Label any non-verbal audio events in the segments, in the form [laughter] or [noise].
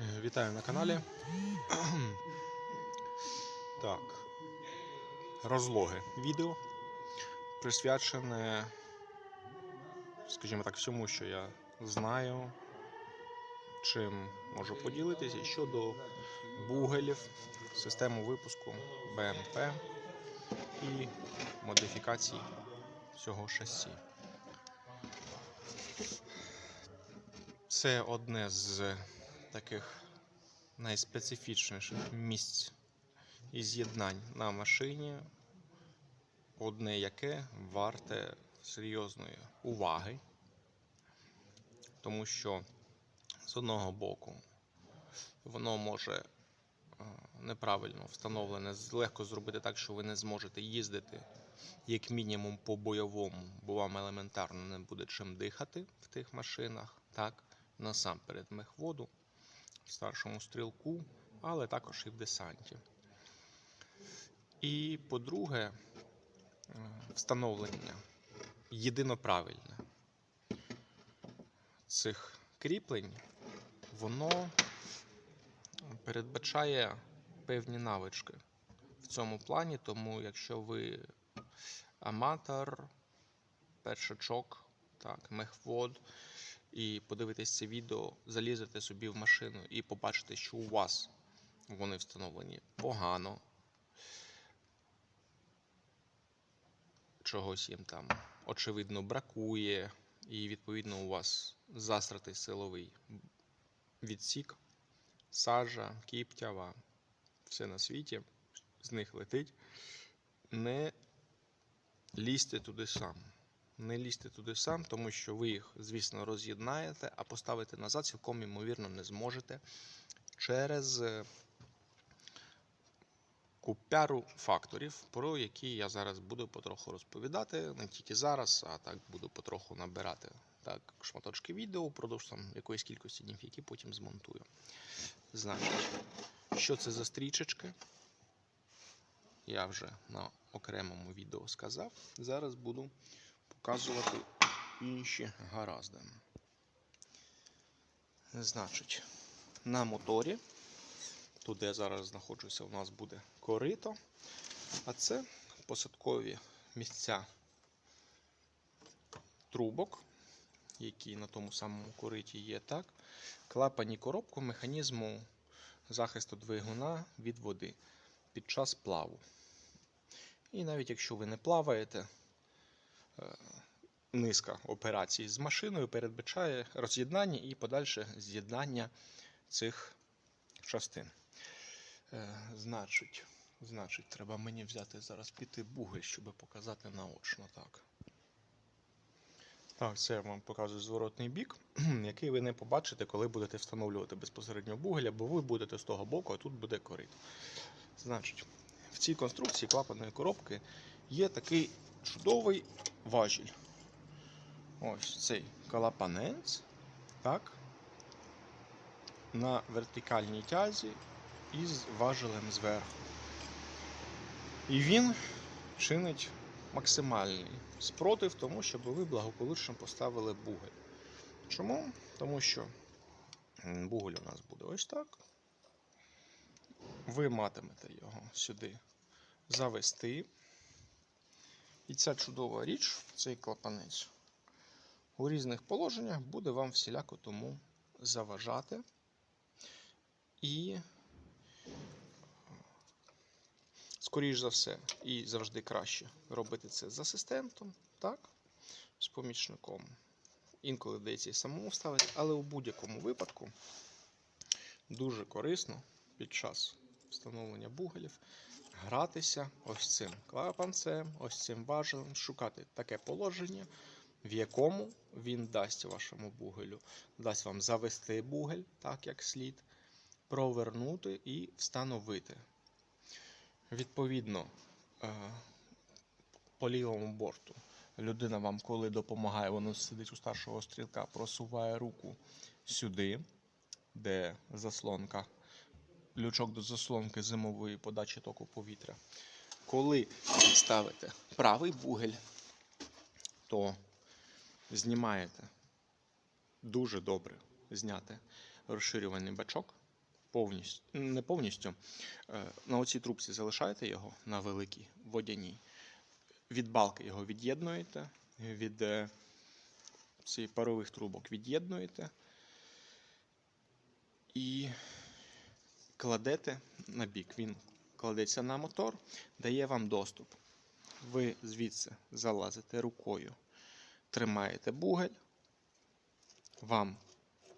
Е, Вітаю на каналі. Так. Розлоги відео присвячене, скажімо так, всьому, що я знаю, чим можу поділитися щодо бугелів, систему випуску БМП і модифікацій цього шасі. Це одне з таких найспецифічніших місць і з'єднань на машині, одне яке варте серйозної уваги, тому що з одного боку воно може е, неправильно встановлене, легко зробити так, що ви не зможете їздити як мінімум по бойовому, бо вам елементарно не буде чим дихати в тих машинах, так, насамперед мехводу, старшому стрілку, але також і в десанті. І по-друге, е, встановлення єдиноправильне цих кріплень, воно передбачає певні навички в цьому плані, тому якщо ви аматор, першачок, так, мехвод, і подивитесь це відео, залізете собі в машину і побачите, що у вас вони встановлені погано. Чогось їм там очевидно бракує, і відповідно у вас засратий силовий відсік, сажа, кіптява, все на світі, з них летить. Не лізьте туди сам. Не лізьте туди сам, тому що ви їх, звісно, роз'єднаєте, а поставити назад цілком ймовірно не зможете через е, купяру факторів, про які я зараз буду потроху розповідати. Не тільки зараз, а так буду потроху набирати так, шматочки відео впродовж там, якоїсь кількості днів, які потім змонтую. Значить, що це за стрічечки? Я вже на окремому відео сказав. Зараз буду показувати інші гаразди. Значить, на моторі, тут де я зараз знаходжуся, у нас буде корито, а це посадкові місця трубок, які на тому самому кориті є, так, клапані коробку механізму захисту двигуна від води під час плаву. І навіть якщо ви не плаваєте, низка операцій з машиною передбачає роз'єднання і подальше з'єднання цих частин. Е, Значить, значить, треба мені взяти зараз піти бугель, щоб показати наочно так. Так, це я вам показую зворотний бік, [clears throat] який ви не побачите, коли будете встановлювати безпосередньо бугеля, бо ви будете з того боку, а тут буде корито. Значить, в цій конструкції клапаної коробки є такий чудовий важіль. Ось цей клапанець, так, на вертикальній тязі із важелем зверху. І він чинить максимальний спротив тому, щоб ви благополучно поставили бугель. Чому? Тому що бугель у нас буде ось так. Ви матимете його сюди завести. І ця чудова річ, цей клапанець, у різних положеннях буде вам всіляко тому заважати. І, скоріш за все, і завжди краще робити це з асистентом, так? з помічником. Інколи вдається і самому ставити, але у будь-якому випадку дуже корисно під час встановлення бугелів гратися ось цим клапанцем, ось цим важелем, шукати таке положення, в якому він дасть вашому бугелю, дасть вам завести бугель, так як слід, провернути і встановити. Відповідно, е, по лівому борту людина вам, коли допомагає, воно сидить у старшого стрілка, просуває руку сюди, де заслонка лючок до заслонки зимової подачі току повітря. Коли ставите правий бугель, то знімаєте дуже добре зняти розширювальний бачок повністю, не повністю. Е, На оцій трубці залишаєте його на великій водяній. Від балки його від'єднуєте, від е, цих парових трубок від'єднуєте і кладете на бік. Він кладеться на мотор, дає вам доступ. Ви звідси залазите рукою, тримаєте бугель, вам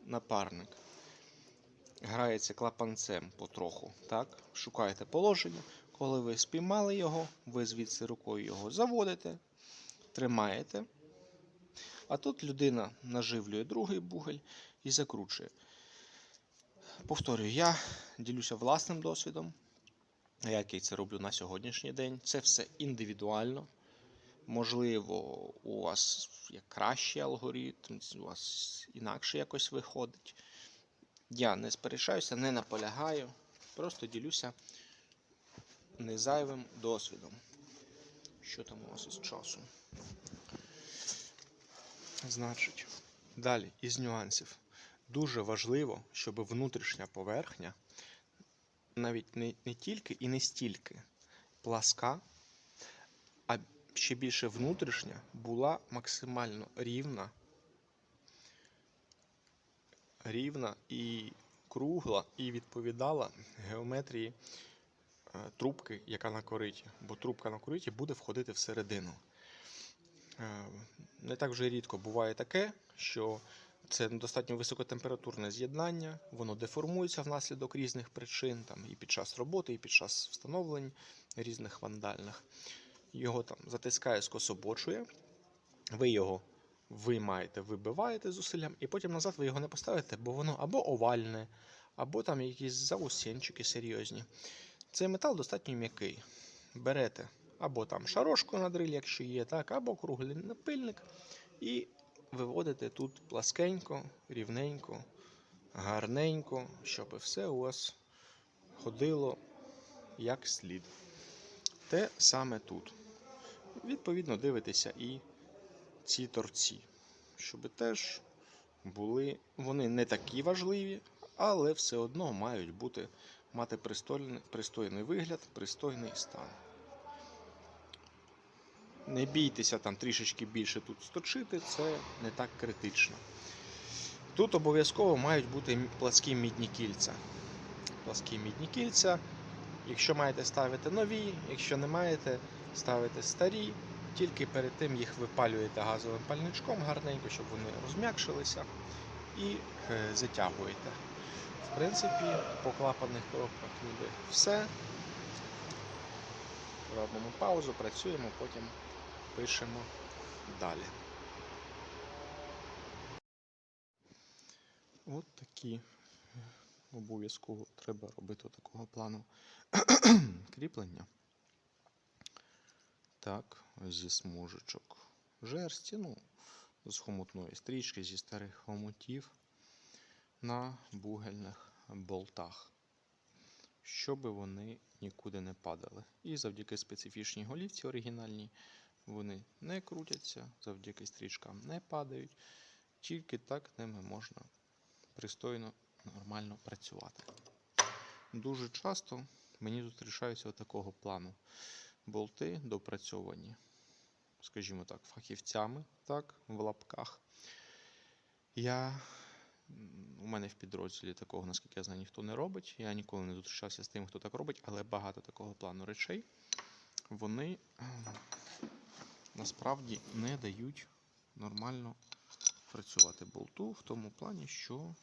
напарник грається клапанцем потроху, так? шукаєте положення. Коли ви спіймали його, ви звідси рукою його заводите, тримаєте. А тут людина наживлює другий бугель і закручує. Повторюю, я ділюся власним досвідом, як я це роблю на сьогоднішній день. Це все індивідуально. Можливо, у вас є кращий алгоритм, у вас інакше якось виходить. Я не сперечаюся, не наполягаю, просто ділюся незайвим досвідом. Що там у вас із часом? Значить, далі із нюансів. Дуже важливо, щоб внутрішня поверхня навіть не, не тільки і не стільки пласка, а ще більше внутрішня була максимально рівна, рівна і кругла, і відповідала геометрії е, трубки, яка на кориті. Бо трубка на кориті буде входити всередину. Е, Не так вже рідко буває таке, що це достатньо високотемпературне з'єднання, воно деформується внаслідок різних причин, там, і під час роботи, і під час встановлень різних вандальних. Його там затискає, скособочує, ви його виймаєте, вибиваєте зусиллям, і потім назад ви його не поставите, бо воно або овальне, або там якісь заусенчики серйозні. Цей метал достатньо м'який. Берете або там шарошку на дриль, якщо є, так, або круглий напильник, і виводите тут пласкенько, рівненько, гарненько, щоб все у вас ходило як слід. Те саме тут. Відповідно, дивитеся і ці торці, щоб теж були, вони не такі важливі, але все одно мають бути, мати пристойний, пристойний вигляд, пристойний стан. Не бійтеся там трішечки більше тут сточити, це не так критично. Тут обов'язково мають бути пласкі мідні кільця. Пласкі мідні кільця. Якщо маєте ставити нові, якщо не маєте, ставите старі. Тільки перед тим їх випалюєте газовим пальничком гарненько, щоб вони розм'якшилися, і е, затягуєте. В принципі, по клапанних коробках ніби все. Робимо паузу, працюємо, потім пишемо далі. От такі обов'язково треба робити такого плану [clears throat] кріплення. Так, зі смужечок жерсті, ну, з хомутної стрічки, зі старих хомутів на бугельних болтах, щоб вони нікуди не падали. І завдяки специфічній голівці оригінальній вони не крутяться, завдяки стрічкам не падають. Тільки так ними можна пристойно, нормально працювати. Дуже часто мені зустрічаються такого плану болти допрацьовані, скажімо так, фахівцями, так, в лапках. Я, у мене в підрозділі такого, наскільки я знаю, ніхто не робить. Я ніколи не зустрічався з тим, хто так робить, але багато такого плану речей вони насправді не дають нормально працювати болту в тому плані, що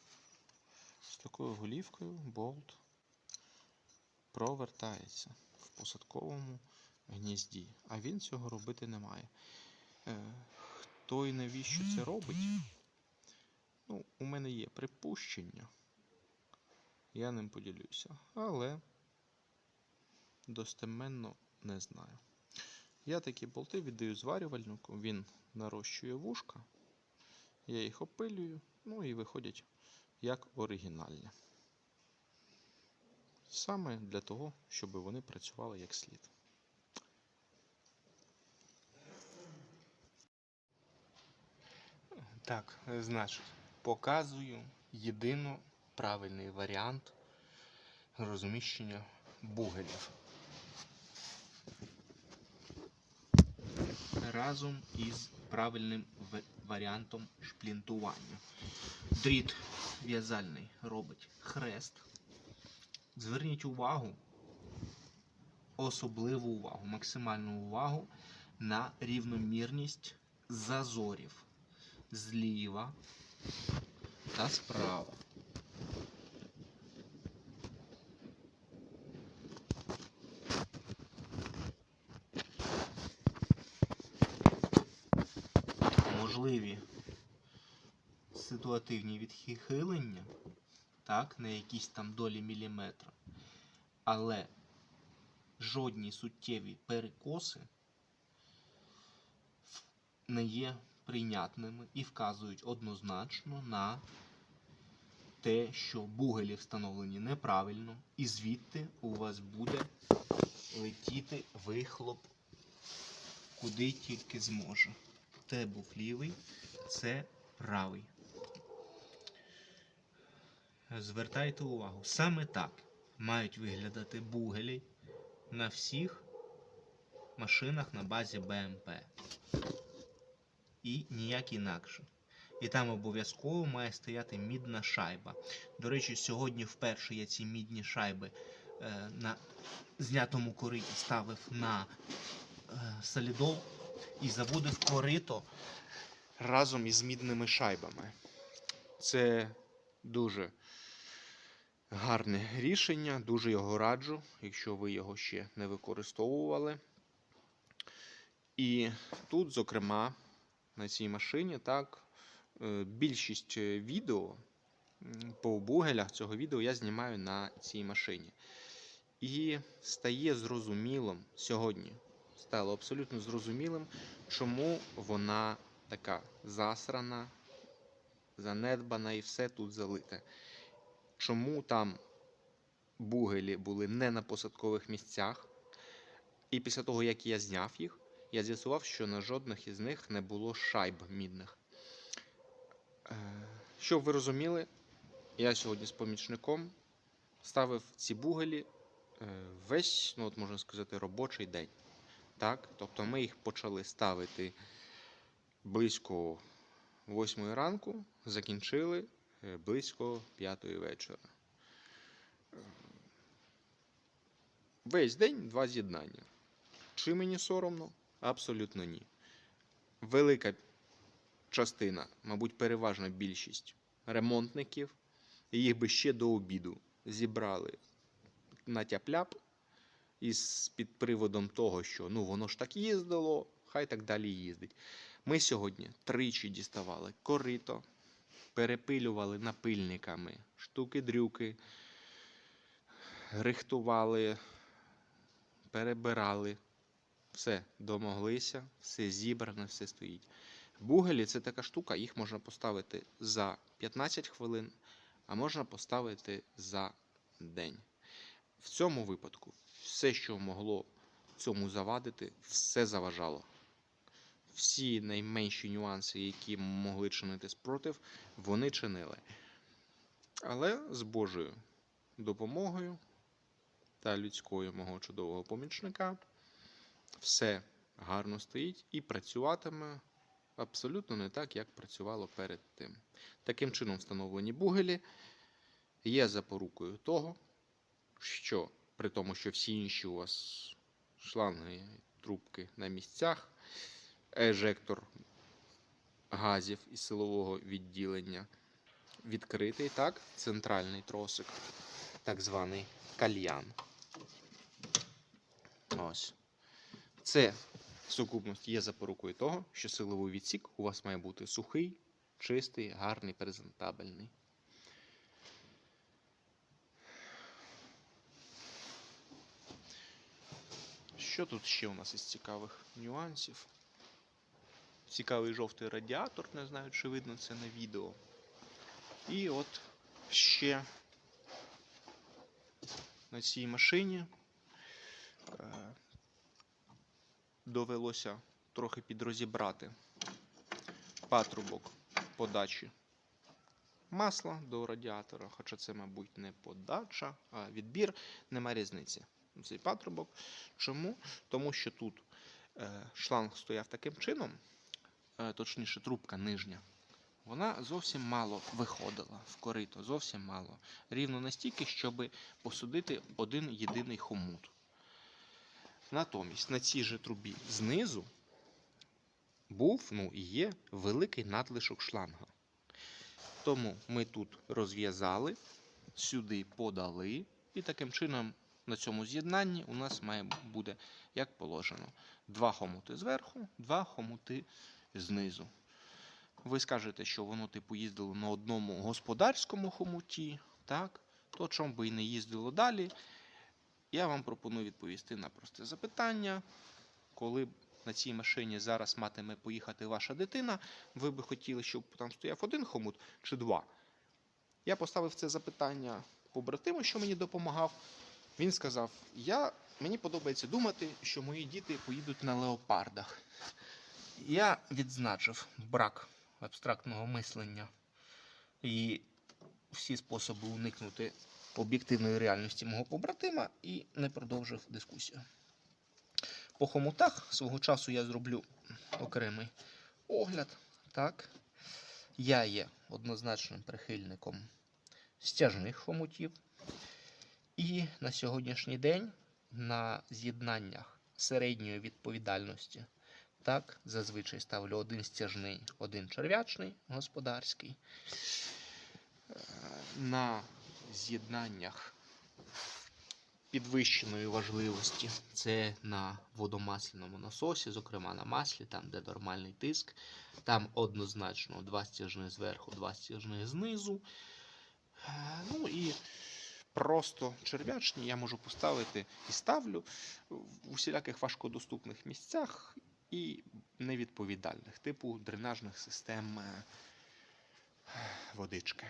з такою голівкою болт провертається в посадковому гнізді, а він цього робити не має. Е, Хто і навіщо це робить? Ну, у мене є припущення. Я ним поділюся, але достеменно не знаю. Я такі болти віддаю зварювальнику, він нарощує вушка, я їх опилюю, ну і виходять як оригінальні. Саме для того, щоб вони працювали як слід. Так, значить, показую єдино правильний варіант розміщення бугелів. Разом із правильним варіантом шплінтування. Дріт в'язальний робить хрест. Зверніть увагу, особливу увагу, максимальну увагу на рівномірність зазорів зліва та справа. Ситуативні відхилення, так, на якісь там долі міліметра, але жодні суттєві перекоси не є прийнятними і вказують однозначно на те, що бугелі встановлені неправильно, і звідти у вас буде летіти вихлоп куди тільки зможе. Те був лівий, це правий. Звертайте увагу, саме так мають виглядати бугелі на всіх машинах на базі БМП. І ніяк інакше. І там обов'язково має стояти мідна шайба. До речі, сьогодні вперше я ці мідні шайби е, на знятому кориті ставив на е, солідол і заводив корито разом із мідними шайбами. Це дуже гарне рішення, дуже його раджу, якщо ви його ще не використовували. І тут, зокрема, на цій машині, так, е, більшість е, відео по бугелях цього відео я знімаю на цій машині. І стає зрозумілим сьогодні, стало абсолютно зрозумілим, чому вона така засрана, занедбана і все тут залите. Чому там бугелі були не на посадкових місцях. І після того, як я зняв їх, я з'ясував, що на жодних із них не було шайб мідних. Е, Щоб ви розуміли, я сьогодні з помічником ставив ці бугелі е, весь, ну от можна сказати, робочий день. Так? Тобто ми їх почали ставити близько 8 ранку, закінчили близько 5 вечора. Е, Весь день два з'єднання. Чи мені соромно? Абсолютно ні. Велика частина, мабуть, переважна більшість ремонтників, їх би ще до обіду зібрали на тяп-ляп із під приводом того, що ну воно ж так їздило, хай так далі їздить. Ми сьогодні тричі діставали корито, перепилювали напильниками штуки-дрюки, рихтували, перебирали. Все, домоглися, все зібрано, все стоїть. Бугелі це така штука, їх можна поставити за 15 хвилин, а можна поставити за день. В цьому випадку все, що могло цьому завадити, все заважало. Всі найменші нюанси, які могли чинити спротив, вони чинили. Але з Божою допомогою та людською мого чудового помічника все гарно стоїть і працюватиме абсолютно не так, як працювало перед тим. Таким чином, встановлені бугелі є запорукою того, що при тому, що всі інші у вас шланги, трубки на місцях, ежектор газів і силового відділення відкритий, так, центральний тросик, так званий кальян. Ось. Це в сукупності є запорукою того, що силовий відсік у вас має бути сухий, чистий, гарний, презентабельний. Що тут ще у нас із цікавих нюансів? Цікавий жовтий радіатор, не знаю, чи видно це на відео. І от ще на цій машині е, довелося трохи підрозібрати патрубок подачі масла до радіатора, хоча це, мабуть, не подача, а відбір, нема різниці. Цей патрубок. Чому? Тому що тут е, шланг стояв таким чином, точніше, трубка нижня. Вона зовсім мало виходила в корито, зовсім мало. Рівно настільки, щоб посудити один єдиний хомут. Натомість на цій же трубі знизу був, ну і є великий надлишок шланга. Тому ми тут розв'язали, сюди подали, і таким чином на цьому з'єднанні у нас має буде, як положено, два хомути зверху, два хомути знизу. Ви скажете, що воно типу їздило на одному господарському хомуті, так? То чому би і не їздило далі? Я вам пропоную відповісти на просте запитання. Коли б на цій машині зараз матиме поїхати ваша дитина, ви би хотіли, щоб там стояв один хомут чи два? Я поставив це запитання побратиму, що мені допомагав. Він сказав: я, мені подобається думати, що мої діти поїдуть на леопардах. Я відзначив брак абстрактного мислення і всі способи уникнути об'єктивної реальності мого побратима і не продовжив дискусію. По хомутах свого часу я зроблю окремий огляд. Так. Я є однозначним прихильником стяжних хомутів. І на сьогоднішній день на з'єднаннях середньої відповідальності так, зазвичай ставлю один стяжний, один черв'ячний господарський. Е, На з'єднаннях підвищеної важливості це на водомасляному насосі, зокрема на маслі, там де нормальний тиск. Там однозначно два стяжні зверху, два стяжні знизу. Е, Ну і просто черв'ячні я можу поставити і ставлю в усіляких важкодоступних місцях і невідповідальних, типу дренажних систем е, водички.